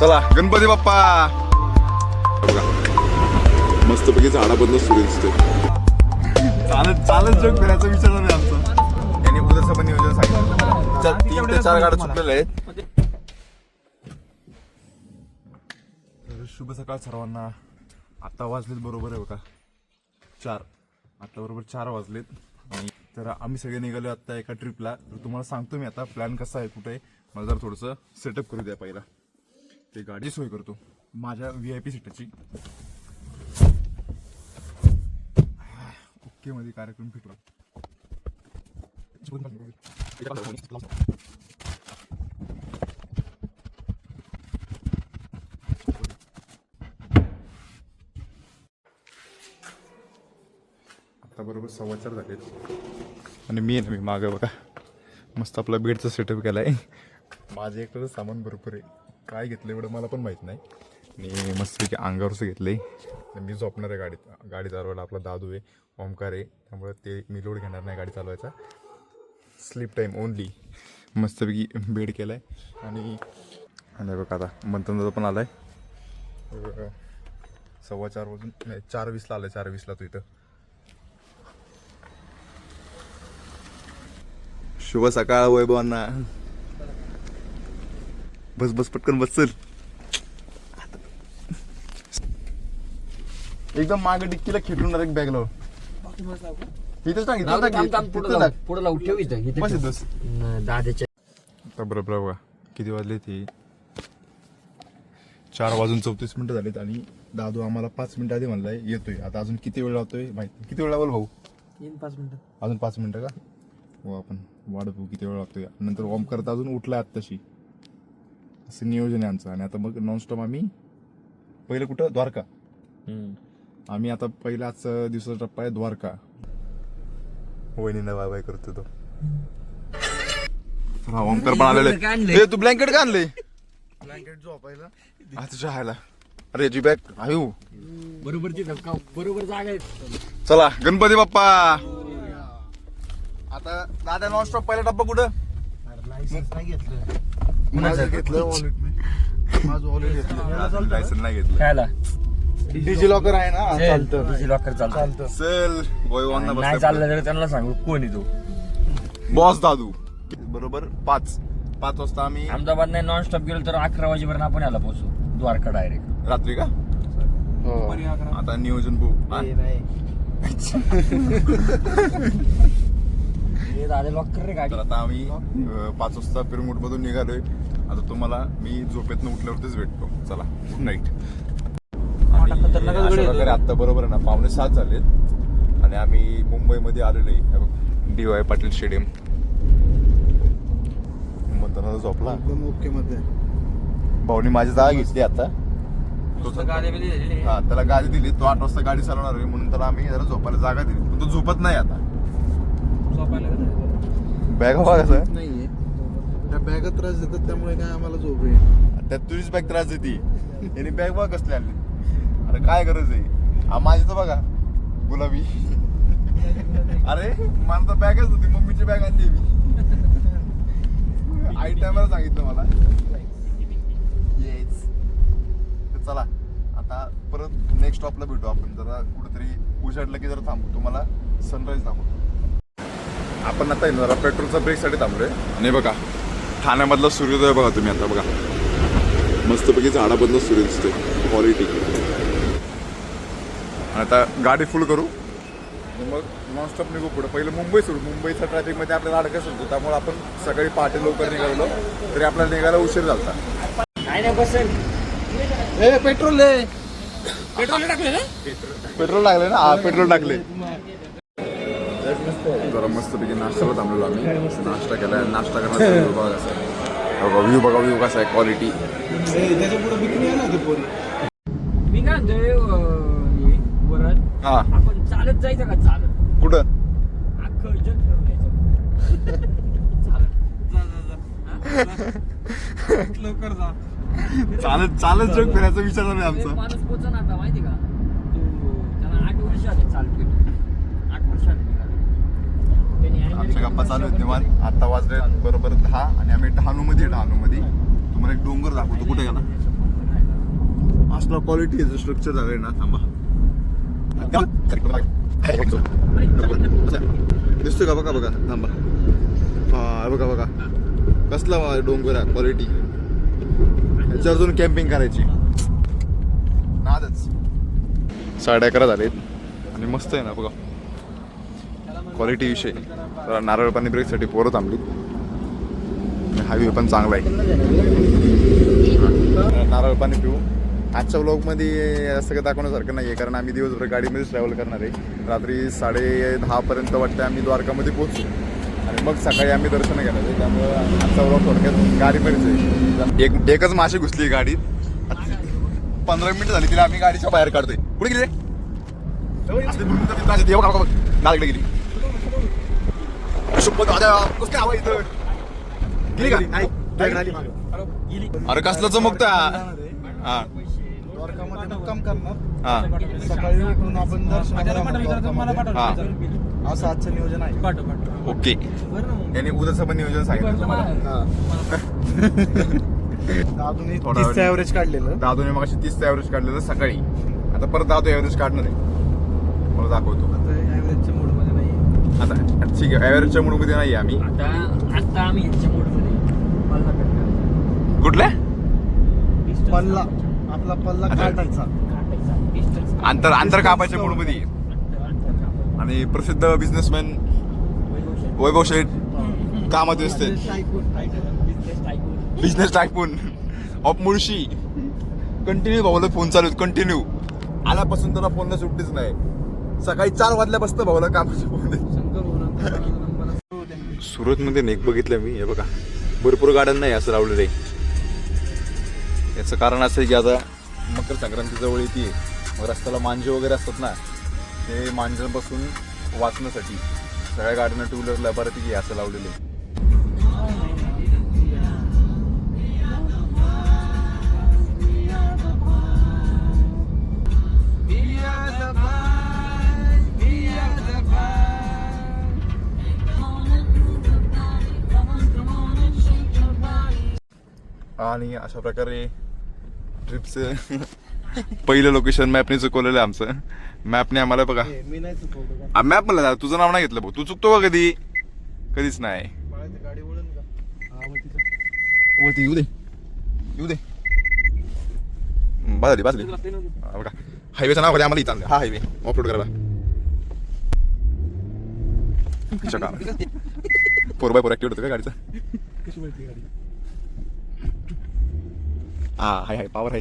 चला. गणपती बाप्पा. मस्त पैकी झाडाबद्दल सूर्य दिसतोय. चालत चालत जग फिरायचा विचार नाही आमचा. त्यांनी उद्याचं पण नियोजन सांगितलं. चार- तीन ते चार गाड्या चुकलेल्या आहेत. तर शुभ सकाळ सर्वांना. आता वाजलेत बरोबर आहे बघा. चार. आता बरोबर चार वाजलेत. आणि तर आम्ही सगळे निघालो आता एका ट्रिपला तर तुम्हाला सांगतो मी आता प्लॅन कसा आहे कुठे आहे. मला जरा थोडंसं सेटअप करू द्या पहिला. ते गाडी सोय करतो. माझ्या व्ही आय पी सीटाची. ओके मध्ये कार्यक्रम आता बरोबर सव्वा चार झालेत. आणि मी आहे मी मागं बघा. मस्त आपला बेडचा सेटअप केला आहे माझं एकटं सामान भरपूर आहे. काय घेतलं एवढं मला पण माहीत नाही. आणि मस्तपैकी अंगावरचं घेतलं आहे मी झोपणार आहे गाडीत गाडी चालवायला आपला दादू आहे ओमकार आहे. त्यामुळे ते मी लोड घेणार नाही गाडी चालवायचा. स्लीप टाईम ओनली मस्तपैकी बेड केला आहे आणि आणि बघा आता मंथन पण आला आहे सव्वा चार वाजून नाही चार वीसला आलं चार वीसला तू इथं. शुभ सकाळ वैभवांना. बस बस पटकन बस चल. एकदम मागे डिक्कीला खिटून एक बॅग लाव. इथेच टाक इथेच टाक, इथेच टाक. पुढे लावून ठेव इथं इथं बस ठेव. इथंच. न, दादाच्या आता बरोबर बघा. किती वाजले ते? चार वाजून चौतीस मिनिटं झालीत आणि दादू आम्हाला पाच मिनिटं आधी म्हणलाय येतोय. आता अजून किती वेळ लावतोय माहिती. किती वेळ लावल भाऊ? येईन पाच मिनिटात अजून पाच मिनिटं का? हो आपण वाढ बघू किती वेळ लागतोय? नंतर वॉर्म करत अजून उठलाय आत्ताशी. असं नियोजन आहे आमचं. आणि आता मग नॉनस्टॉप आम्ही पहिलं कुठं? द्वारका. आम्ही आता पहिला आजचा दिवसाचा टप्पा आहे द्वारका. वहिनीला बाय बाय करतो तो. हा ओमकार पण आलेले तू ब्लँकेट का आणले? ब्लँकेट झोपायला. हा तुझ्या हायला अरे याची बॅग. आयु बरोबर तिथं का बरोबर जागा आहे. चला गणपती बाप्पा. आता दादा नॉनस्टॉप पहिला टप्पा कुठं? लायसन्स नाही घेतलं. कुणाचं? घेतलं वॉलेट मी. माझं वॉलेट घेतलं. लायसन नाही घेतलं. खायला डिजी लॉकर आहे ना? चालतं. लॉकर चालतं. चालतं. चल नाही चाललं तर त्यांना सांगू कोण आहे तू? बॉस दादू. बरोबर? पाच. पाच वाजता आम्ही अहमदाबाद नाही नॉन स्टॉप गेलो तर अकरा वाजेपर्यंत आपण याला पोहोचू. द्वारका डायरेक्ट रात्री का? हो. आता नियोजन बघू. दादा लॉकर रे गाडी. तर आता आम्ही पाच वाजता पिरमुड मधून निघालोय. आता तुम्हाला मी झोपेतनं उठल्यावरतीच भेटतो. चला गुड नाईट खतरनाकच गडी आहे. आता बरोबर आहे ना पावणे सात झालेत. आणि आम्ही मुंबईमध्ये आलेलो आहे. D Y Patil stadium. म्हणताना झोपला. ओके मध्ये. भाऊनी माझी जागा घेतली आता. हा त्याला गाडी दिली. तो आठ वाजता गाडी चालवणार आहे. म्हणून त्याला आम्ही जरा झोपायला जागा दिली. पण तो झोपत नाही आता? बॅग हवा कसं त्या बॅगा त्रास देतात त्यामुळे काय आम्हाला झोप आहे त्यात तुझीच बॅग त्रास देते. यांनी बॅग बघ कसली आणली. अरे काय गरज आहे? हा माझी तर बघा गुलाबी. अरे मला तर बॅगच होती मम्मीची बॅग आणली मी. आई टायमाला सांगितलं मला. येस तर चला आता परत नेक्स्ट स्टॉपला भेटू आपण. जरा कुठेतरी उजाडलं की जरा थांबू. तुम्हाला सनराईज दाखवतो. आपण आता येणार पेट्रोलचा ब्रेकसाठी थांबलोय. आणि बघा ठाण्यामधला सूर्योदय बघा तुम्ही आता बघा. मस्तपैकी झाडामधलं सूर्य दिसतोय. क्वालिटी आता गाडी फुल करू. मग नॉनस्टॉप निघू पुढे. पहिलं मुंबई सोडू. मुंबईच्या ट्रॅफिकमध्ये आपल्याला अडकच होतो. त्यामुळे आपण सकाळी पहाटे लवकर निघालो. तरी आपल्याला निघायला उशीर झाला काय नाही बसेल ए पेट्रोल पेट्रोल टाकले ना? पेट्रोल टाकले ना? हा पेट्रोल टाकले जरा मस्तपैकी नाश्त्याला थांबलेलो आम्ही. नाश्ता केला नाश्ता करण्याचा बघा कसा आहे. बघा व्ह्यू बघा व्ह्यू कसा आहे. क्वालिटी त्याच्या पुढे बिकनी आहे ना ते पोरी. मी काय म्हणतोय अं, हे, हा. आपण चालत जायचं का? चालत. कुठं? अख्खं जग फिरून यायचं. चालत. जा, जा, जा. हा? लवकर जा. चालत चालत जग फिरायचा विचार आहे एक आमचा. माणूस पोचा ना आता माहिती का? तो त्याला आठ वर्ष आले चाल केलं आठ वर्ष आले. आमच्या गप्पा चालू आहेत पण निवांत. आता वाजले बरोबर दहा आणि आम्ही डहाणू मध्ये डहाणू मध्ये तुम्हाला एक डोंगर दाखवतो. कुठे गेला असला क्वालिटी स्ट्रक्चर झालंय ना थांबा. दिसतोय का? बघा बघा थांबा. हा बघा बघा. कसला डोंगर आहे क्वालिटी याच्यावर जाऊन कॅम्पिंग करायची. नादच. साडे अकरा झालेत. आणि मस्त आहे ना बघा. क्वालिटी विषय. जरा नारळ पाणी ब्रेकसाठी पोरं थांबली. हायवे पण चांगला आहे. नारळ पाणी पिऊ. आजच्या ब्लॉगमध्ये असं काही दाखवण्यासारखं नाही आहे कारण आम्ही दिवसभर गाडीमध्येच ट्रॅव्हल करणार आहे. रात्री साडे दहापर्यंत वाटतं आम्ही द्वारकामध्ये पोहोचू. आणि मग सकाळी आम्ही दर्शन घेणार आहे. त्यामुळं आजचा ब्लॉग थोडक्यात गाडीमध्येच आहे. एक एकच माशी घुसली गाडीत. पंधरा मिनिटं झाली तिला आम्ही गाडीच्या बाहेर काढतोय. कुठे गेले गेली. शपथ दादा, कसं काय हवा इथं? गेली का? गेली अरे कसलं चमकता हा. द्वारकामध्ये मुक्काम करणार. हा. सकाळी उठून आपण. हा. असं आजचं नियोजन आहे. ओके. बरं ना मग. यांनी उद्याचं पण नियोजन सांगितलं थोडा तीसचं वेळ. ॲव्हरेज काढलेलं. दादूने मग तीसचं ॲव्हरेज काढलेलं सकाळी. आता परत दादू ॲव्हरेज काढणार आहे. मला दाखवतो आता ॲव्हरेजच्या मोडमध्ये नाही आता ठीक आहे. ॲव्हरेजच्या मूडमध्ये नाही आम्ही. आता आता आम्ही मोडमध्ये. कुठल्या पल्ला. आपला पल्ला. काढायचा. अंतर अंतर कापायच्या मूडमध्ये. आणि प्रसिद्ध बिझनेसमॅन वैभव शेठ. कामात tycoon. बिझनेस टाकून ऑफ मुळशी कंटिन्यू भाऊला फोन चालू कंटिन्यू आल्यापासून त्याला फोनला सुट्टीच नाही. सकाळी चार वाजल्यापासून भाऊला कामाचे फोन सुरतमध्ये नेक बघितलं मी हे बघा. भरपूर गार्डन नाही असं लावलेलं आहे. याचं कारण असं आहे की आता मकर संक्रांतीजवळ येते. मग रस्त्याला मांजे वगैरे असतात ना ते मांजांपासून वाचण्यासाठी सगळ्या गाड्यांना टू व्हीलरला बऱ्यापैकी असं लावलेलं आहे. आणि अशा प्रकारे ट्रिपचं पहिलं लोकेशन मॅपने चुकवलेलं आहे आमचं. मॅपने आम्हाला बघा. मी नाही चुकवलं का? मॅप म्हणलं तुझं नाव नाही घेतलं भाऊ. तू चुकतो का कधी? कधीच नाही. बाळाची गाडी वळण का हा मग तिथं. वरती येऊ दे. येऊ दे. बाजली हा, बघा. हायवेचं नाव खाली आम्हाला इथं आणलं. हा हायवे ऑफरोड करायला. फोर बाय फोर ऍक्टिव्ह होतं का गाडीचं? कशी वळती गाडी? हा हाय हाय पावर आहे.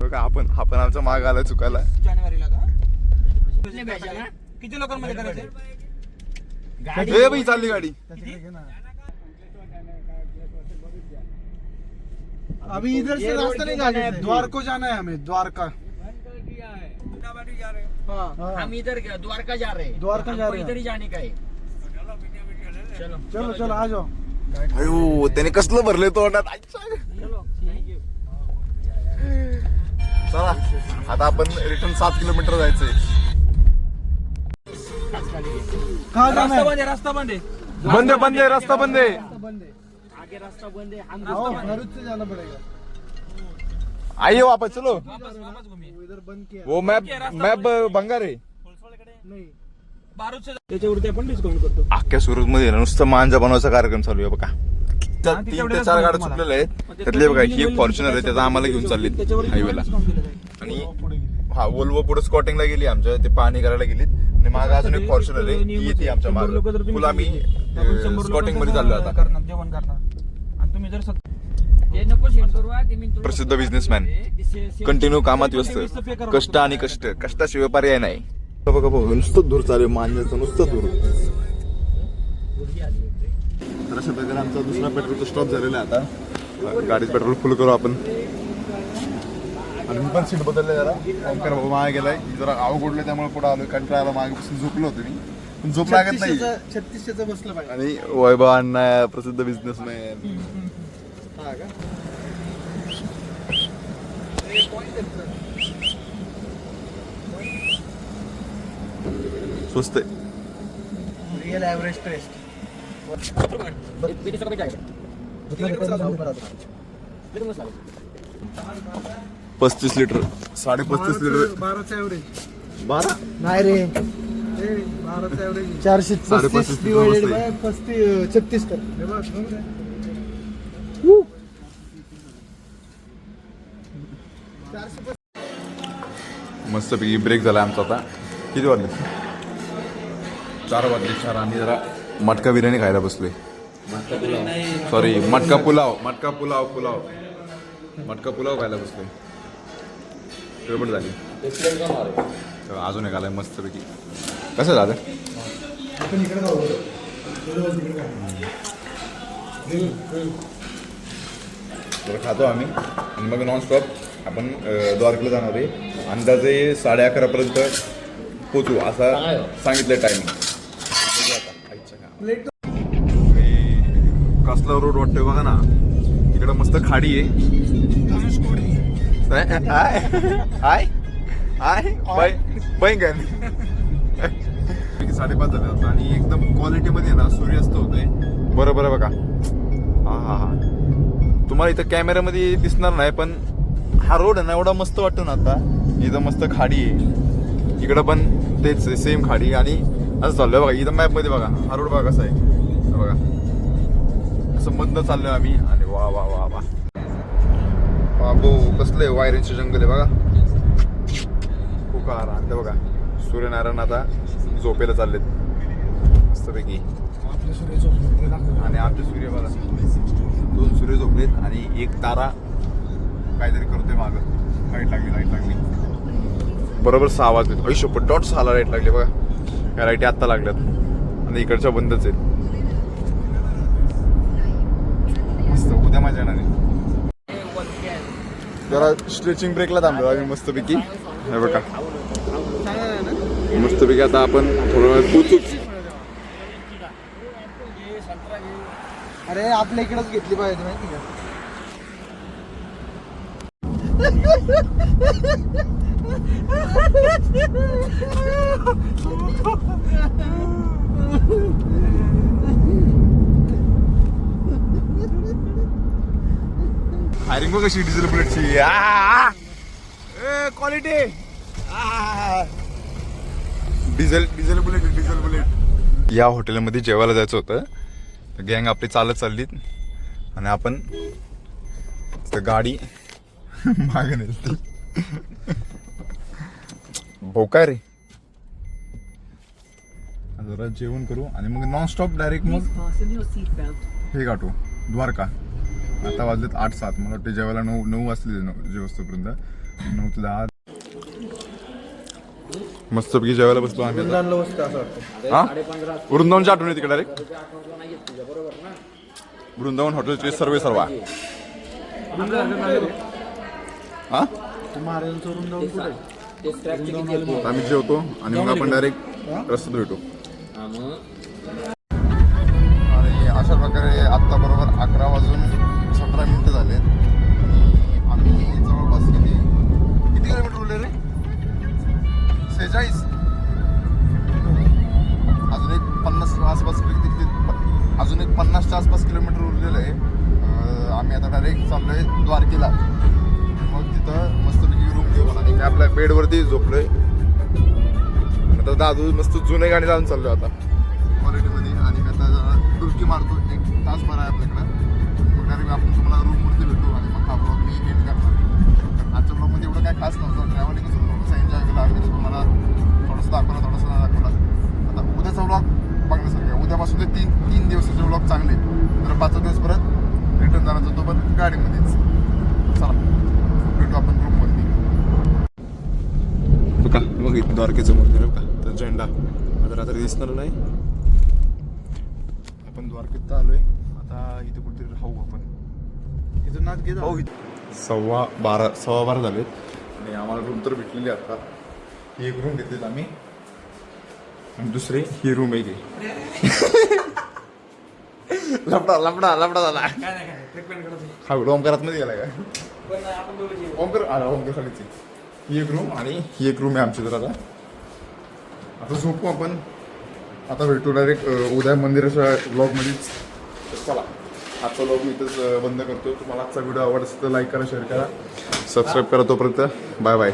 बघा आपण आपण आमचा माग आला चुकायला. जानेवारीला का? किती लोकांमध्ये करायचे बाई चालली गाडी. अभी इधर से रास्ता नहीं जाना है द्वारको जाना है हमें द्वारका। हाँ। हम इधर द्वारका जा रहे हैं? द्वारका जा रहे हैं। इधर ही जाने का है। चलो चलो चलो आ जाओ। अयो त्याने कसलं भरले तोंडात. चलो आता आपण रिटर्न सात किलोमीटर जायचंय. रास्ता है बंद है रास्ता बंद है बंद आहे, बंद रस्ता बंद आहे रास्ता बंद है आगे रास्ता बंद है हम आओ रास्ता बंद है भरूच से जाना पड़ेगा आई वापस चलो. वापस वापस घूमिए वो इधर बंद किया वो मॅप मॅप बंगार आहे. नहीं. त्याच्यावरती आपण डिस्काउंट करतो. अख्ख्या सुरत मध्ये नुसतं मांजा बनवायचा कार्यक्रम चालू आहे बघा. तीन ते चार गाड्या. चुकलेल्या आहेत. त्यातले बघा ही एक फॉर्च्युनर आहे त्याचा आम्हाला घेऊन चालली हायवेला आणि हा वोल्वो पुढे स्कॉटिंगला गेली आमच्या ते पाणी करायला गेली आणि मागे अजून एक फॉर्च्युनर आहे ती येते आमच्या मागे. फुल आम्ही स्कॉटिंगमध्ये चाललो आता. करणार जेवण करणार. आणि तुम्ही जर सत- ते नको शेअर करू हा, ते मी तुला- प्रसिद्ध शे- कंटिन्यू कामात व्यस्त. कष्ट आणि कष्ट. कष्टाशिवाय पर्याय नाही. बघा बघा नुसतं धूर चालू आहे मांजाचं नुसतं धूर. तर अशा प्रकारे आमचा दुसरा पेट्रोलचा स्टॉप झालेला आहे आता. गाडीत पेट्रोल फुल करू आपण. आणि मी पण सीट बदलले जरा. ओंकार भाऊ मागे गेलाय. जरा अवघडलं त्यामुळे पुढे आलो कंटाळा आला मागे बसून झोपलो होतो मी. पण झोप लागत नाही. छत्तीसशेचं बसलं पाहिजे. आणि वैभव अण्णा प्रसिद्ध बिझनेसमॅन हा का? स्वस्त आहे. रियल ॲव्हरेज टेस्ट पस्तीस लिटर साडे पस्तीस लिटर. बाराचं ॲव्हरेज बारा? नाही रे. बाराचं ॲव्हरेज चारशे साडे पस्तीस डिवायडेड. बाय पस्तीस छत्तीस कर मस्तपैकी ब्रेक झाला आमचा आता. किती वाजले? चार वाजले चार आणि जरा मटका बिर्याणी खायला बसलोय सॉरी मटका पुलाव मटका पुलाव पुलाव. मटका पुलाव खायला बसलोय गडबड झाली. अजून एक आलाय मस्तपैकी. कसं झालं? तर खातो आम्ही. आणि मग नॉनस्टॉप आपण द्वारकेला जाणार आहे. अंदाजे साडे अकरापर्यंत पोचू असा सांगितलं टायमिंग कसला रोड वाटतोय बघा ना. इकडं मस्त खाडी आहे. हाय हाय हाय बाय बैंगन साडेपाच झाले आता आणि एकदम क्वालिटीमध्ये ना सूर्यास्त होतोय. बरोबर आहे बघा. हा हा हा. तुम्हाला इथं कॅमेऱ्यामध्ये दिसणार नाही पण हा रोड आहे ना एवढा मस्त वाटतो ना आता. इथं मस्त खाडी आहे. इकडं पण तेच सेम खाडी. आणि असं चाललोय बघा इथं मॅपमध्ये बघा. हा रोड बघा कसा आहे बघा. असं मधनं चाललोय आम्ही आणि वा वा वा वा. बाबो कसलं आहे वायरींचे जंगल आहे बघा. पुकार आणि ते बघा सूर्यनारायण आता झोपेला चाललेत. मस्तपैकी. आपले आणि आमचे सूर्य बघा. दोन सूर्य झोपलेत आणि एक तारा काहीतरी करतोय माग. लाइट लागली लाइट लागली. बरोबर सहा वाजलेत. ऐशो पण डॉट सहाला लाइट लागली बघा. या लाईटी आत्ता लागल्यात. आणि इकडच्या बंदच आहेत. मस्त उद्या माझ्या येणार जरा स्ट्रेचिंग ब्रेकला थांबलो आम्ही मस्तपैकी. हे बघा. मस्तपैकी आता आपण थोडं वेळ पोचूच अरे आपल्या इकडेच घेतली पाहिजे माहिती का? फायरिंग बघ कशी diesel बुलेटची quality diesel diesel bullet diesel bullet या हॉटेलमध्ये जेवायला जायचं होतं. गँग आपली चालत चाललीत. आणि आपण तर गाडी मागे नेली भोका रे जरा जेवण करू आणि मग नॉनस्टॉप डायरेक्ट मग. हे गाठू. द्वारका. आता वाजलेत आठ सात. मला वाटते जेवायला नऊ नऊ वाजले नऊ जेवस्तोपर्यंत नऊ ते दहा. मस्तपैकी जेवायला बसलो आम्ही हा? वृंदावनच्या आठवण येते डायरेक्ट? वृंदावन हॉटेलचे सर्वे सर्वा. हा? महाराजांचं वृंदावन कुठे आता आम्ही जेवतो आणि मग आपण डायरेक्ट रस्त्यात भेटू आणि अशा प्रकारे आत्ता बरोबर अकरा वाजून सतरा मिनिटं झाले. आणि आम्ही जवळपास किती किती किलोमीटर उरले रे? सेहेचाळीस. अजून एक पन्नास आसपास किती किती- अजून एक पन्नासच्या आसपास किलोमीटर उरलेलं आहे. अं, आम्ही आता डायरेक्ट चाललोय द्वारकेला. मग मस्तपैकी रूम घेऊन आणि मी आपल्या बेडवरती झोपलोय. आता दादू मस्त जुने गाणी लावून चाललो आता. क्वालिटीमध्ये आणि मी आता डुलकी मारतो. एक तास भर आहे आपल्याकडं. मग डायरेक्ट आपण तुम्हाला रूमवरती भेटतो आणि मग हा ब्लॉग मी एंड करणार. आजच्या ब्लॉगमध्ये एवढं काय खास नव्हतं. ट्रॅव्हलिंग थोडंसं एन्जॉय केला आम्ही तुम्हाला थोडंसं दाखवला थोडंसं नाही दाखवलं आता उद्याचा ब्लॉग बघण्यासारखं आहे. उद्यापासून ते तीन तीन दिवसाचे ब्लॉग चांगले तर पाच दिवस परत रिटर्न जाणार जातो पण गाडीमध्येच. चला. भेटू आपण रूमवरती बघा बघ इथं द्वारकेचं मंदिर आहे बघा तर झेंडा. आता रात्री दिसणार नाही. आपण द्वारकेत आलोय. आता इथे कुठेतरी राहू आपण. इथून नाच घेत हो सव्वा बारा सव्वा बारा झालेत. आणि आम्हाला रूम तर भेटलेली आता. ही एक रूम घेतलीत आम्ही. आणि दुसरी ही रूम आहे लपडा लपडा लपडा झाला. हा व्हिडिओ ओमकारात मध्ये गेला काय ओमकर आला ओमकर खालीची. ही एक रूम आणि ही एक रूम आहे आमची तर आता. आता झोपू आपण. आता भेटू डायरेक्ट उद्या मंदिराच्या ब्लॉगमध्येच चला. आजचा लोक मी इथंच बंद करतो तुम्हाला आजचा व्हिडिओ आवडत असेल तर लाईक करा शेअर करा. सबस्क्राईब करा तोपर्यंत. बाय बाय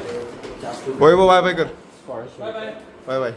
होय बाय बाय कर. Bye bye